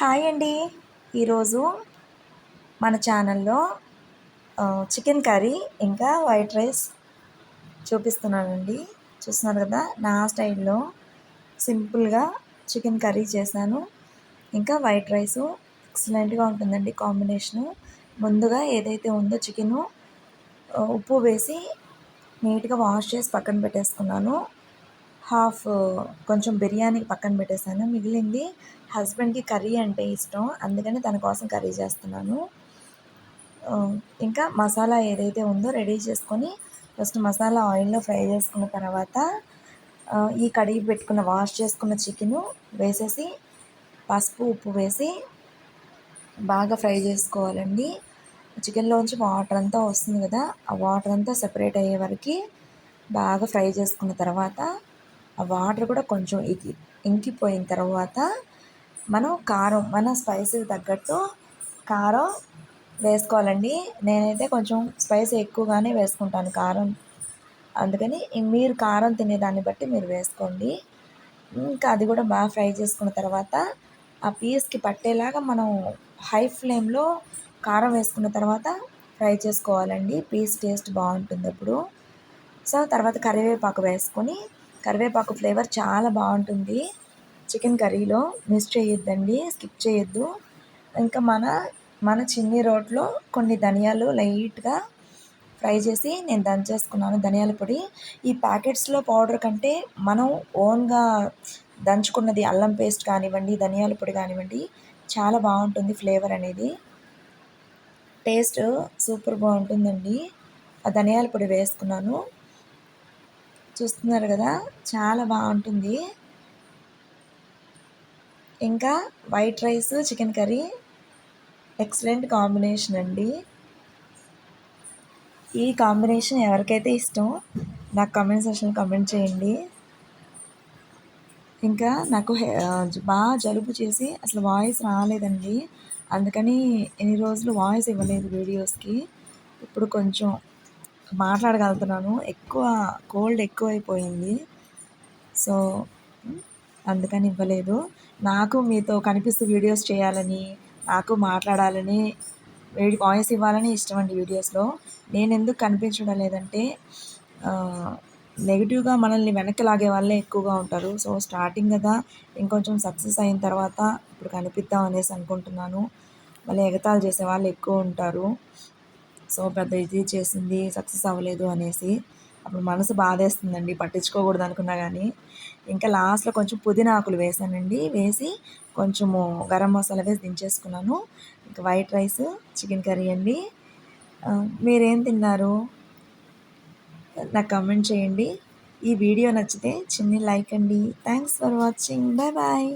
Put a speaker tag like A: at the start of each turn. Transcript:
A: Hi అండి. ఈరోజు మన ఛానల్లో చికెన్ కర్రీ ఇంకా వైట్ రైస్ చూపిస్తున్నానండి. చూస్తున్నారు కదా నా స్టైల్లో సింపుల్గా చికెన్ కర్రీ చేశాను. ఇంకా వైట్ రైసు ఎక్సలెంట్గా ఉంటుందండి కాంబినేషను. ముందుగా ఏదైతే ఉందో చికెను ఉప్పు వేసి నీట్గా వాష్ చేసి పక్కన పెట్టేసుకున్నాను. హాఫ్ కొంచెం బిర్యానీ పక్కన పెట్టేశాను. మిగిలింది హస్బెండ్కి కర్రీ అంటే ఇష్టం. అందుకని తన కోసం కర్రీ చేస్తున్నాను. ఇంకా మసాలా ఏదైతే ఉందో రెడీ చేసుకొని ఫస్ట్ మసాలా ఆయిల్లో ఫ్రై చేసుకున్న తర్వాత ఈ కడిగి పెట్టుకున్న వాష్ చేసుకున్న చికెను వేసేసి పసుపు ఉప్పు వేసి బాగా ఫ్రై చేసుకోవాలండి. చికెన్లోంచి వాటర్ అంతా వస్తుంది కదా ఆ వాటర్ అంతా సెపరేట్ అయ్యే వరకు బాగా ఫ్రై చేసుకున్న తర్వాత ఆ వాటర్ కూడా కొంచెం ఇది ఇంకిపోయిన తర్వాత మనం కారం మన స్పైసీ తగ్గట్టు కారం వేసుకోవాలండి. నేనైతే కొంచెం స్పైసీ ఎక్కువగానే వేసుకుంటాను కారం. అందుకని మీరు కారం తినేదాన్ని బట్టి మీరు వేసుకోండి. ఇంకా అది కూడా బాగా ఫ్రై చేసుకున్న తర్వాత ఆ పీస్కి పట్టేలాగా మనం హై ఫ్లేమ్లో కారం వేసుకున్న తర్వాత ఫ్రై చేసుకోవాలండి. పీస్ టేస్ట్ బాగుంటుంది అప్పుడు. సో తర్వాత కరివేపాకు వేసుకొని కరివేపాకు ఫ్లేవర్ చాలా బాగుంటుంది. చికెన్ కర్రీలో మిస్ చేయొద్దండి స్కిప్ చేయొద్దు. ఇంకా మన మన చిన్ని రోట్లో కొన్ని ధనియాలు లైట్గా ఫ్రై చేసి నేను దంచేసుకున్నాను ధనియాల పొడి. ఈ ప్యాకెట్స్లో పౌడర్ కంటే మనం ఓన్గా దంచుకున్నది అల్లం పేస్ట్ కానివ్వండి ధనియాల పొడి కానివ్వండి చాలా బాగుంటుంది ఫ్లేవర్ అనేది. టేస్ట్ సూపర్ బాగుంటుందండి. ఆ ధనియాల పొడి వేసుకున్నాను. చూస్తున్నారు కదా చాలా బాగుంటుంది. ఇంకా white rice chicken curry excellent combination అండి. ఈ కాంబినేషన్ ఎవరికైతే ఇష్టం నాకు కమెంట్ సెక్షన్ కమెంట్ చేయండి. ఇంకా నాకు బాగా జలుబు చేసి అసలు వాయిస్ రాలేదండి. అందుకని ఎన్ని రోజులు వాయిస్ ఇవ్వలేదు వీడియోస్కి. ఇప్పుడు కొంచెం మాట్లాడగలుగుతున్నాను. ఎక్కువ కోల్డ్ ఎక్కువైపోయింది. సో అందుకని ఇవ్వలేదు. నాకు మీతో కనిపిస్తూ వీడియోస్ చేయాలని నాకు మాట్లాడాలని వాయిస్ ఇవ్వాలని ఇష్టం అండి వీడియోస్లో. నేను ఎందుకు కనిపించడం లేదంటే నెగిటివ్గా మనల్ని వెనక్కి లాగే వాళ్ళే ఎక్కువగా ఉంటారు. సో స్టార్టింగ్ కదా ఇంకొంచెం సక్సెస్ అయిన తర్వాత ఇప్పుడు కనిపిద్దాం అనేసి అనుకుంటున్నాను. మళ్ళీ ఎగతాలు చేసే వాళ్ళు ఎక్కువ ఉంటారు. సో పెద్ద ఇది చేసింది సక్సెస్ అవ్వలేదు అనేసి అప్పుడు మనసు బాధేస్తుందండి. పట్టించుకోకూడదు అనుకున్నా కానీ ఇంకా లాస్ట్లో కొంచెం పుదీనా ఆకులు వేసానండి. వేసి కొంచెము గరం మసాలా వేసి దించేసుకున్నాను. ఇంకా వైట్ రైస్ చికెన్ కర్రీ అండి. మీరేం తిన్నారు? నాకు కమెంట్ చేయండి. ఈ వీడియో నచ్చితే చిన్ని లైక్ అండి. Thanks for watching. Bye bye.